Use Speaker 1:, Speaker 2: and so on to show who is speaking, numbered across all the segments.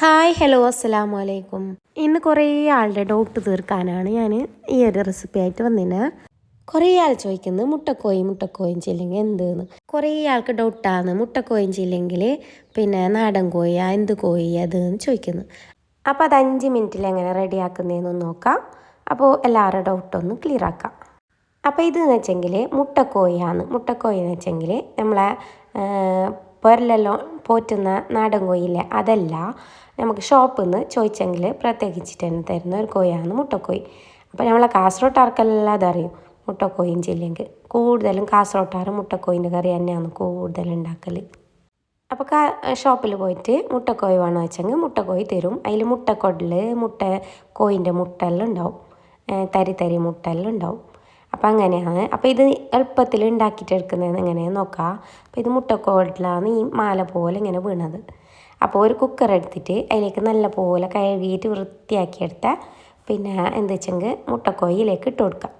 Speaker 1: Hi hello അസ്സലാമു അലൈക്കും ഇന്ന് കുറേ ആളുടെ ഡൗട്ട് തീർക്കാനാണ് ഞാൻ ഈ ഒരു റെസിപ്പി ആയിട്ട് വന്നിന്. കുറേ ആൾ ചോദിക്കുന്നത് മുട്ടക്കോയി മുട്ടക്കോയും ചില്ലെങ്കിൽ എന്തെന്ന്? കുറേ ആൾക്ക് ഡൗട്ടാണ് മുട്ടക്കോയും ചില്ലെങ്കിൽ പിന്നെ നാടൻ കോയ എന്ത് കോഴി അത് എന്ന് ചോദിക്കുന്നു. അപ്പോൾ അത് അഞ്ച് മിനിറ്റിൽ എങ്ങനെ റെഡിയാക്കുന്നതെന്ന് നോക്കാം. അപ്പോൾ എല്ലാവരുടെ ഡൗട്ടൊന്ന് ക്ലിയർ ആക്കാം. അപ്പോൾ ഇതെന്ന് വെച്ചെങ്കിൽ മുട്ടക്കോയാണ് മുട്ടക്കോയെന്ന് വെച്ചെങ്കിൽ നമ്മളെ പൊരലെല്ലാം പോറ്റുന്ന നാടൻ കോഴിയില്ലേ അതല്ല. നമുക്ക് ഷോപ്പിൽ നിന്ന് ചോദിച്ചെങ്കിൽ പ്രത്യേകിച്ചിട്ട് തന്നെ തരുന്ന ഒരു കോഴിയാണ് മുട്ടക്കോയി അപ്പോൾ നമ്മളെ കാസർഗോട്ടാർക്കെല്ലാം അതറിയും മുട്ടക്കോയും ചില്ലെങ്കിൽ കൂടുതലും കാസർഗോട്ടാറ് മുട്ടക്കോയിന്റെ കറി തന്നെയാണ് കൂടുതൽ ഉണ്ടാക്കൽ അപ്പോൾ കാ ഷോപ്പിൽ പോയിട്ട് മുട്ടക്കോയി വേണമെന്ന് വെച്ചെങ്കിൽ മുട്ടക്കോയി തരും. അതിൽ മുട്ടക്കൊടൽ മുട്ട കോയിന്റെ മുട്ടെല്ലാം ഉണ്ടാവും. തരി തരി മുട്ടെല്ലാം ഉണ്ടാവും. അപ്പോൾ അങ്ങനെയാണ്. അപ്പോൾ ഇത് എളുപ്പത്തിൽ ഉണ്ടാക്കിയിട്ടെടുക്കുന്നതെന്ന് എങ്ങനെയാണെന്ന് നോക്കാം. അപ്പോൾ ഇത് മുട്ടക്കോടിലാണ് ഈ മാല പോലെ ഇങ്ങനെ വീണത്. അപ്പോൾ ഒരു കുക്കർ എടുത്തിട്ട് അതിലേക്ക് നല്ല പോലെ കഴുകിയിട്ട് വൃത്തിയാക്കിയെടുത്ത പിന്നെ എന്താ വെച്ചെങ്കിൽ മുട്ടക്കോയിലേക്ക് ഇട്ട് കൊടുക്കാം.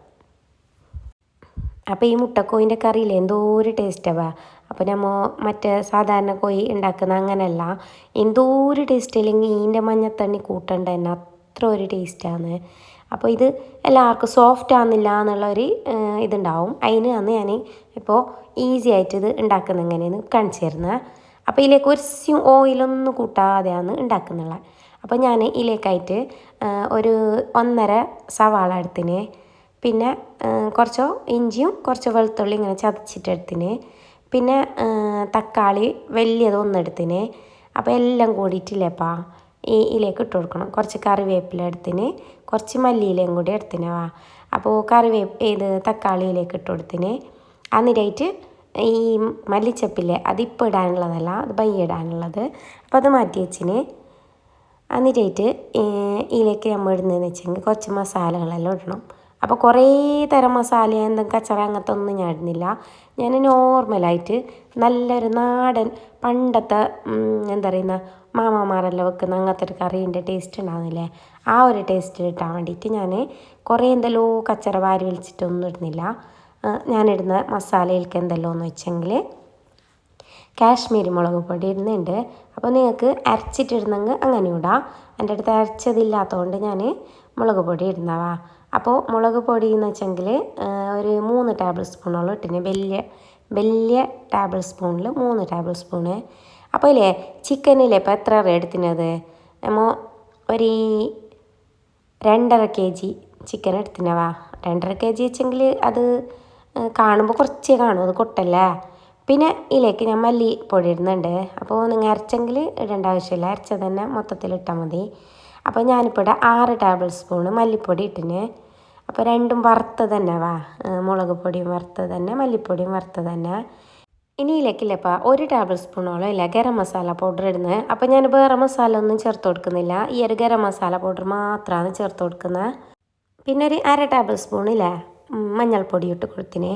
Speaker 1: അപ്പോൾ ഈ മുട്ടക്കോയിന്റെ കറിയിൽ എന്തോ ഒരു ടേസ്റ്റാവാ അപ്പോൾ നമ്മൾ മറ്റേ സാധാരണ കോഴി ഉണ്ടാക്കുന്ന അങ്ങനെയല്ല. എന്തോ ഒരു ടേസ്റ്റ് അല്ലെങ്കിൽ ഈന്റെ മഞ്ഞത്തണ്ണി കൂട്ടേണ്ട തന്നെ അത്ര ഒരു ടേസ്റ്റാണ് അപ്പോൾ ഇത് എല്ലാവർക്കും സോഫ്റ്റ് ആകുന്നില്ല എന്നുള്ളൊരു ഇതുണ്ടാവും. അതിന് അന്ന് ഞാൻ ഇപ്പോൾ ഈസി ആയിട്ട് ഇത് ഉണ്ടാക്കുന്ന എങ്ങനെയെന്ന് കാണിച്ചു തരുന്നത് അപ്പോൾ ഇതിലേക്ക് ഒരു ഓയിലൊന്നും കൂട്ടാതെയാണ് ഉണ്ടാക്കുന്നുള്ളത് അപ്പോൾ ഞാൻ ഇതിലേക്കായിട്ട് ഒരു ഒന്നര സവാള എടുത്തിന്. പിന്നെ കുറച്ചോ ഇഞ്ചിയും കുറച്ച് വെളുത്തുള്ളി ഇങ്ങനെ ചതച്ചിട്ടെടുത്തിന് പിന്നെ തക്കാളി വലിയത് ഒന്നെടുത്തിന് അപ്പോൾ എല്ലാം കൂടിയിട്ടില്ലേപ്പാ ഈ ഇതിലേക്ക് ഇട്ട് കൊടുക്കണം. കുറച്ച് കറിവേപ്പില എടുത്തിന് കുറച്ച് മല്ലിയിലയും കൂടി എടുത്തിന് വാ. അപ്പോൾ കറിവേപ്പ് ഇത് തക്കാളിയിലേക്ക് ഇട്ട് കൊടുത്തിന്. എന്നിട്ടായിട്ട് ഈ മല്ലിച്ചപ്പില്ലേ അതിപ്പോൾ ഇടാനുള്ളതല്ല അത് ബയ്യ ഇടാനുള്ളത്. അപ്പോൾ അത് മാറ്റി വെച്ചിന്. എന്നിട്ടായിട്ട് ഇതിലേക്ക് നമ്മൾ ഇടുന്നതെന്ന് വെച്ചെങ്കിൽ കുറച്ച് മസാലകളെല്ലാം ഇടണം. അപ്പോൾ കുറേ തരം മസാല എന്തെങ്കിലും കച്ചറ അങ്ങനത്തെ ഒന്നും ഞാൻ ഇടുന്നില്ല. ഞാൻ നോർമലായിട്ട് നല്ലൊരു നാടൻ പണ്ടത്തെ എന്താ പറയുന്ന മാമാമാരെല്ലാം വെക്കുന്ന അങ്ങനത്തെ ഒരു കറീന്റെ ടേസ്റ്റ് ഉണ്ടാകുന്നില്ലേ ആ ഒരു ടേസ്റ്റ് കിട്ടാൻ വേണ്ടിയിട്ട് ഞാൻ കുറേ എന്തെല്ലോ കച്ചറ വാരി വലിച്ചിട്ടൊന്നും ഇടുന്നില്ല. ഞാനിടുന്ന മസാലയിലേക്ക് എന്തെല്ലോ എന്ന് വെച്ചെങ്കിൽ കാശ്മീരി മുളക് പൊടി ഇടുന്നുണ്ട്. അപ്പോൾ നിങ്ങൾക്ക് അരച്ചിട്ടിടുന്നെങ്കിൽ അങ്ങനെ ഇടാം. എന്റെ അടുത്ത് അരച്ചതില്ലാത്തതുകൊണ്ട് ഞാൻ മുളക് പൊടി ഇടുന്നവാ അപ്പോൾ മുളക് പൊടി എന്ന് വെച്ചെങ്കിൽ ഒരു മൂന്ന് ടേബിൾ സ്പൂണോളം ഇട്ടിന്. വലിയ വലിയ ടേബിൾ സ്പൂണിൽ മൂന്ന് ടേബിൾ സ്പൂണ് അപ്പോൾ ഇല്ലേ ചിക്കനില്ലേ ഇപ്പോൾ എത്ര എടുത്തിനത്? നമ്മൾ ഒരു രണ്ടര കെ ജി ചിക്കൻ എടുത്തിനവാ രണ്ടര കെ ജി വെച്ചെങ്കിൽ അത് കാണുമ്പോൾ കുറച്ചേ കാണും അത് കൊട്ടല്ലേ? പിന്നെ ഇതിലേക്ക് ഞാൻ മല്ലിപ്പൊടി ഇടുന്നുണ്ട്. അപ്പോൾ നിങ്ങൾ അരച്ചെങ്കിൽ ഇടേണ്ട ആവശ്യമില്ല. അരച്ചത് തന്നെ മൊത്തത്തിൽ ഇട്ടാൽ മതി. അപ്പോൾ ഞാനിപ്പോൾ ഇവിടെ ആറ് ടേബിൾ സ്പൂണ് മല്ലിപ്പൊടി ഇട്ടിന്. അപ്പോൾ രണ്ടും വറുത്തത് തന്നെ വാ. മുളക് പൊടിയും വറുത്തത് തന്നെ മല്ലിപ്പൊടിയും വറുത്തത് തന്നെ. ഇനി ഇതിലേക്കില്ലപ്പോൾ ഒരു ടേബിൾ സ്പൂണോളം ഇല്ല ഗരം മസാല പൗഡർ ഇടുന്നത് അപ്പോൾ ഞാൻ വേറെ മസാല ഒന്നും ചേർത്ത് കൊടുക്കുന്നില്ല. ഈ ഒരു ഗരം മസാല പൗഡർ മാത്രമാണ് ചേർത്ത് കൊടുക്കുന്നത് പിന്നെ ഒരു അര ടേബിൾ സ്പൂണില്ലേ മഞ്ഞൾപ്പൊടി ഇട്ട് കൊടുത്തിനെ.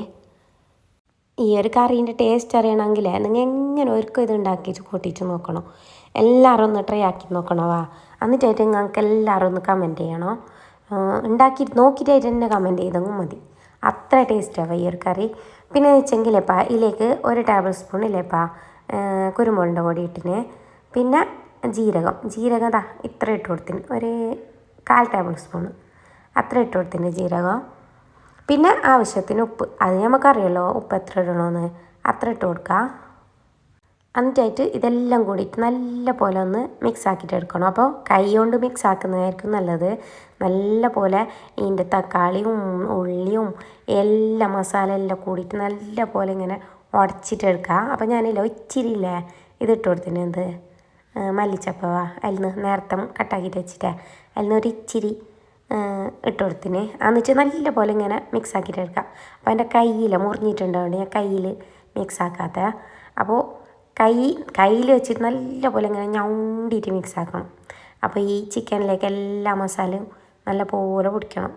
Speaker 1: ഈ ഒരു കറീന്റെ ടേസ്റ്റ് അറിയണമെങ്കിൽ നിങ്ങൾ എങ്ങനെ ഒരുക്കും ഇത് ഉണ്ടാക്കിയിട്ട് കൂട്ടിയിട്ട് നോക്കണം. എല്ലാവരും ഒന്ന് ട്രൈ ആക്കി നോക്കണോ വാ. എന്നിട്ടായിട്ട് നിങ്ങൾക്ക് എല്ലാവരും ഒന്ന് കമന്റ് ചെയ്യണോ. ഉണ്ടാക്കി നോക്കിയിട്ടായിട്ട് തന്നെ കമന്റ് ചെയ്തെങ്കിൽ മതി. അത്ര ടേസ്റ്റാവും ഈ ഒരു കറി. പിന്നെ വെച്ചെങ്കിലേപ്പാ ഇതിലേക്ക് ഒരു ടേബിൾ സ്പൂൺ ഇല്ലേപ്പാ കുരുമുളകിന്റെ പൊടി ഇട്ടിന്. പിന്നെ ജീരകം. ജീരകം ദാ ഇത്ര ഇട്ട് കൊടുത്തിന്. ഒരു കാൽ ടേബിൾ സ്പൂൺ അത്ര ഇട്ട് കൊടുത്തിന് ജീരകം. പിന്നെ ആവശ്യത്തിന് ഉപ്പ്. അത് നമുക്കറിയാമല്ലോ ഉപ്പ് എത്ര ഇടണമെന്ന് അത്ര ഇട്ട് കൊടുക്കുക എന്നിട്ടായിട്ട് ഇതെല്ലാം കൂടിയിട്ട് നല്ല പോലെ ഒന്ന് മിക്സ് ആക്കിയിട്ട് എടുക്കണം. അപ്പോൾ കൈ കൊണ്ട് മിക്സ് ആക്കുന്നതായിരിക്കും നല്ലത്. നല്ല പോലെ ഇതിന്റെ തക്കാളിയും ഉള്ളിയും എല്ലാ മസാല എല്ലാം കൂടിയിട്ട് നല്ല പോലെ ഇങ്ങനെ ഉടച്ചിട്ട് എടുക്കുക. അപ്പോൾ ഞാനില്ല ഇച്ചിരി ഇല്ലേ ഇതിട്ട് കൊടുത്തിട്ടുണ്ട് മല്ലിച്ചപ്പവ അതിൽ നിന്ന് നേരത്തെ കട്ടാക്കിയിട്ട് വെച്ചിട്ടേ. അതിൽ നിന്ന് ഒരു ഇച്ചിരി ഇട്ട് കൊടുത്തിന്. എന്നിട്ട് നല്ല പോലെ ഇങ്ങനെ മിക്സ് ആക്കിയിട്ട് എടുക്കുക. അപ്പോൾ എന്റെ കയ്യിൽ മുറിഞ്ഞിട്ടുണ്ടാവുകൊണ്ട് ഞാൻ കയ്യിൽ മിക്സ് ആക്കാത്ത. അപ്പോൾ കൈ കയ്യിൽ വെച്ചിട്ട് നല്ല പോലെ ഇങ്ങനെ ഞൗണ്ടിയിട്ട് മിക്സ് ആക്കണം അപ്പോൾ ഈ ചിക്കനിലേക്ക് എല്ലാ മസാലയും നല്ല പോലെ പിടിക്കണം.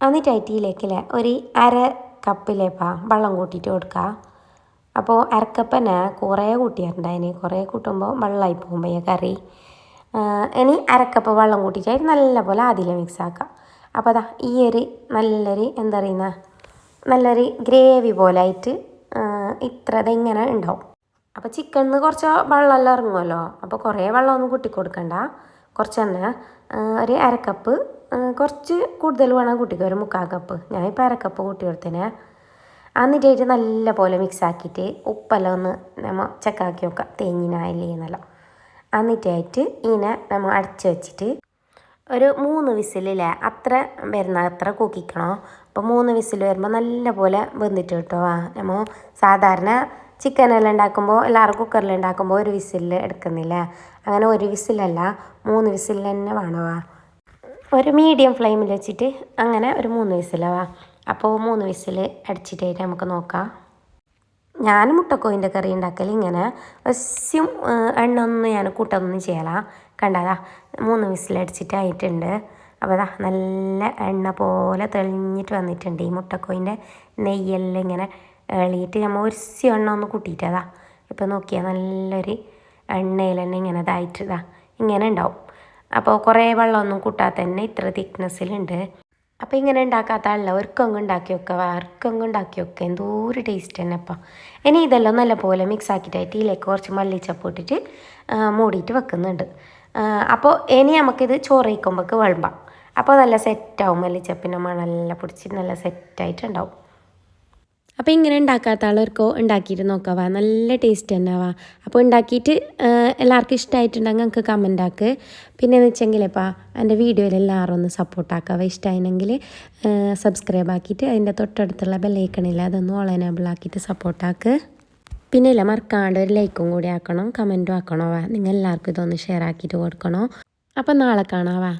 Speaker 1: എന്നിട്ട് അറ്റിയിലേക്കില്ലേ ഒരു അര കപ്പിലേപ്പാ വെള്ളം കൂട്ടിയിട്ട് കൊടുക്കുക അപ്പോൾ അരക്കപ്പനെ കുറേ കൂട്ടിയിട്ടുണ്ട് അതിന്. കുറേ കൂട്ടുമ്പോൾ വെള്ളമായി പോകുമ്പോൾ ഈ കറി. ഇനി അരക്കപ്പ് വെള്ളം കൂട്ടിയിട്ട് നല്ല പോലെ മിക്സ് ആക്കുക അപ്പോൾ അതാ ഈ ഒരു നല്ലൊരു എന്താ പറയുന്ന നല്ലൊരു ഗ്രേവി പോലെ ആയിട്ട് ഇത്ര ഇങ്ങനെ ഉണ്ടാവും. അപ്പോൾ ചിക്കനിൽ കുറച്ച് വെള്ളമെല്ലാം ഇറങ്ങുമല്ലോ? അപ്പോൾ കുറേ വെള്ളമൊന്നും കൂട്ടി കൊടുക്കണ്ട കുറച്ച് തന്നെ ഒരു അരക്കപ്പ് കപ്പ് കുറച്ച് കൂടുതൽ വേണം കൂട്ടിക്കോ ഒരു മുക്കാൽ കപ്പ് ഞാനിപ്പോൾ അരക്കപ്പ് കൂട്ടി കൊടുത്തേനെ. എന്നിട്ടായിട്ട് നല്ല പോലെ മിക്സ് ആക്കിയിട്ട് ഉപ്പെല്ലാം ഒന്ന് നമ്മൾ ചെക്കാക്കി വെക്കുക തേങ്ങിനായില്ലേ എന്നെല്ലാം. എന്നിട്ടായിട്ട് ഇതിനെ നമ്മൾ അടച്ച് വെച്ചിട്ട് ഒരു മൂന്ന് വിസിലില്ലേ അത്ര വരുന്ന അത്ര കൂക്കിക്കണോ? അപ്പോൾ മൂന്ന് വിസിൽ വരുമ്പോൾ നല്ല പോലെ വെന്തിട്ട് കേട്ടോ? നമ്മൾ സാധാരണ ചിക്കനെല്ലാം ഉണ്ടാക്കുമ്പോൾ എല്ലാവരും കുക്കറിൽ ഉണ്ടാക്കുമ്പോൾ ഒരു വിസിൽ എടുക്കുന്നില്ല? അങ്ങനെ ഒരു വിസിലല്ല മൂന്ന് വിസിൽ തന്നെ വേണവാ ഒരു മീഡിയം ഫ്ലെയിമിൽ വെച്ചിട്ട് അങ്ങനെ ഒരു മൂന്ന് വിസിലാവാ അപ്പോൾ മൂന്ന് വിസിൽ അടിച്ചിട്ടായിട്ട് നമുക്ക് നോക്കാം. ഞാൻ മുട്ടക്കോയിന്റെ കറി ഉണ്ടാക്കൽ ഇങ്ങനെ ഒസ്യം എണ്ണ ഒന്നും ഞാൻ കൂട്ടൊന്നും ചെയ്യല. കണ്ടതാ മൂന്ന് വിസിലടിച്ചിട്ട് ആയിട്ടുണ്ട്. അപ്പോൾ അതാ നല്ല എണ്ണ പോലെ തെളിഞ്ഞിട്ട് വന്നിട്ടുണ്ട് ഈ മുട്ടക്കോയിന്റെ നെയ്യെല്ലാം ഇങ്ങനെ എളിയിട്ട് നമ്മൾ ഒരു എണ്ണ ഒന്ന് കൂട്ടിയിട്ടതാ ഇപ്പം നോക്കിയാൽ നല്ലൊരു എണ്ണയിൽ തന്നെ ഇങ്ങനെ ഇതായിട്ടതാ ഇതാ. ഇങ്ങനെ ഉണ്ടാവും അപ്പോൾ കുറേ വെള്ളമൊന്നും കൂട്ടാതെ തന്നെ ഇത്ര തിക്നെസ്സിലുണ്ട്. അപ്പോൾ ഇങ്ങനെ ഉണ്ടാക്കാത്ത ആളല്ല. ഒരുക്കങ്ങ് ഉണ്ടാക്കി വെക്കുക വേർക്കങ്ങ് ഉണ്ടാക്കി വെക്കുക എന്തോ ഒരു ടേസ്റ്റ് തന്നെ അപ്പം ഇനി ഇതെല്ലാം നല്ലപോലെ മിക്സ് ആക്കിയിട്ടായിട്ട് ഇതിലേക്ക് കുറച്ച് മല്ലിച്ചപ്പ് ഇട്ടിട്ട് മൂടിയിട്ട് വെക്കുന്നുണ്ട്. അപ്പോൾ ഇനി നമുക്കിത് ചോറ് വയ്ക്കുമ്പോൾക്ക് വിളമ്പാം. അപ്പോൾ നല്ല സെറ്റാവും മല്ലിച്ചപ്പിന്റെ മണല്ല പിടിച്ചിട്ട് നല്ല സെറ്റായിട്ടുണ്ടാവും അപ്പോൾ ഇങ്ങനെ ഉണ്ടാക്കാത്ത ആളവർക്കോ ഉണ്ടാക്കിയിട്ട് നോക്കാവാ നല്ല ടേസ്റ്റ് തന്നെ ആവാ അപ്പോൾ ഉണ്ടാക്കിയിട്ട് എല്ലാവർക്കും ഇഷ്ടമായിട്ടുണ്ടെങ്കിൽ നിങ്ങൾക്ക് കമന്റ് ആക്ക്. പിന്നെ എന്ന് വെച്ചെങ്കിലേപ്പാ എന്റെ വീഡിയോയിൽ എല്ലാവരും ഒന്ന് സപ്പോർട്ട് ആക്കാവ ഇഷ്ടമായിരുന്നെങ്കിൽ സബ്സ്ക്രൈബ് ആക്കിയിട്ട് അതിന്റെ തൊട്ടടുത്തുള്ള ബെല്ലൈക്കണില്ല അതൊന്ന് ഓൾ എനേബിൾ ആക്കിയിട്ട് സപ്പോർട്ട് ആക്ക്. പിന്നെ ഇല്ല മറക്കാണ്ട് ഒരു ലൈക്കും കൂടി ആക്കണം കമന്റും ആക്കണോ നിങ്ങൾ എല്ലാവർക്കും ഇതൊന്ന് ഷെയർ ആക്കിയിട്ട് കൊടുക്കണോ. അപ്പം നാളെ കാണാവാ